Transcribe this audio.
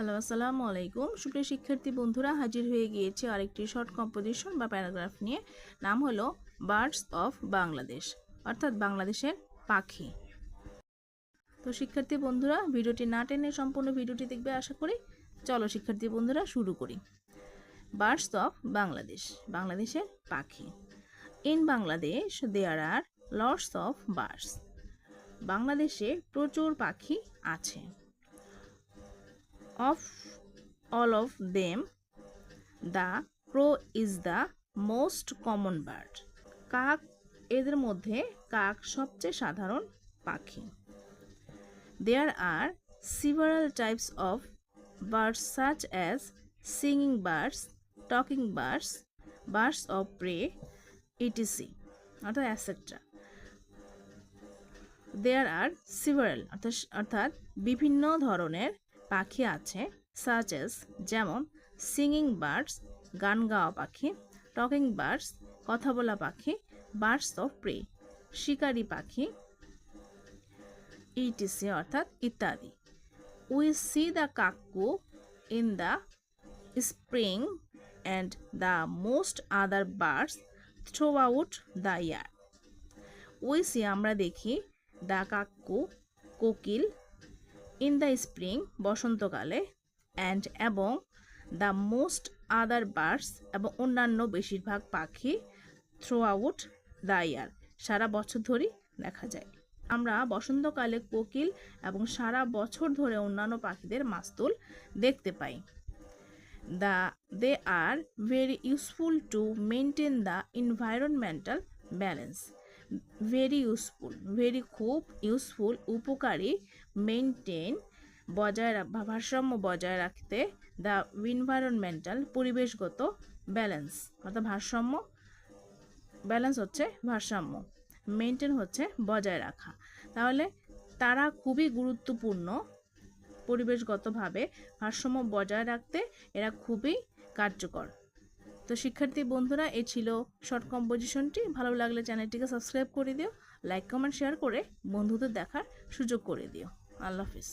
Hello, আসসালামু আলাইকুম। সুপ্রিয় শিক্ষার্থী বন্ধুরা, হাজির হয়ে গিয়েছে আরেকটি শর্ট কম্পোজিশন বা প্যারাগ্রাফ নিয়ে। নাম হলো বার্ডস অফ বাংলাদেশ অর্থাৎ বাংলাদেশের পাখি। তো শিক্ষার্থী বন্ধুরা, ভিডিওটি না টেনে সম্পূর্ণ ভিডিওটি দেখবে আশা করি। চলো শিক্ষার্থী বন্ধুরা, শুরু করি। বার্ডস অফ বাংলাদেশ বাংলাদেশের পাখি। In Bangladesh there are lots of birds বাংলাদেশে প্রচুর পাখি আছে। Of all of them the crow is the most common bird কাক এদের মধ্যে কাক সবচেয়ে সাধারণ পাখি there are several types of birds such as singing birds talking birds birds of prey etc অর্থাৎ অ্যাসেট্রা দেয়ার আর সিভারাল অর্থাৎ অর্থাৎ বিভিন্ন ধরনের পাখি আছে সাচ এস যেমন সিঙ্গিং বার্ডস গান গাওয়া পাখি টকিং বার্ডস কথা বলা পাখি বার্ডস অফ প্রে শিকারি পাখি ইটিসি অর্থাৎ ইত্যাদি। We see the cuckoo in the spring and the most other birds throughout the year we see আমরা দেখি দ্য কাকু, কোকিল ইন দ্য স্প্রিং বসন্তকালে অ্যান্ড এবং দ্য মোস্ট আদার বার্ডস এবং অন্যান্য বেশিরভাগ পাখি থ্রো আউট দ্য ইয়ার সারা বছর ধরেই দেখা যায়। আমরা বসন্তকালে কোকিল এবং সারা বছর ধরে অন্যান্য পাখিদের মাস্তুল দেখতে পাই। The they are very useful to maintain the environmental balance very useful very খুব ইউজফুল উপকারী মেনটেন বজায় ভারসাম্য বজায় রাখতে দ্য এনভায়রনমেন্টাল পরিবেশগত ব্যালেন্স অর্থাৎ ভারসাম্য ব্যালেন্স হচ্ছে ভারসাম্য মেনটেন হচ্ছে বজায় রাখা। তাহলে তারা খুবই গুরুত্বপূর্ণ পরিবেশগতভাবে ভারসাম্য বজায় রাখতে এরা খুবই কার্যকর। তো শিক্ষার্থী বন্ধুরা এ ছিল শর্ট কম্পোজিশনটি ভালো লাগলে চ্যানেলটিকে সাবস্ক্রাইব করে দিও লাইক কমেন্ট শেয়ার করে বন্ধুদের দেখার সুযোগ করে দিও। আল্লাহ হাফিজ।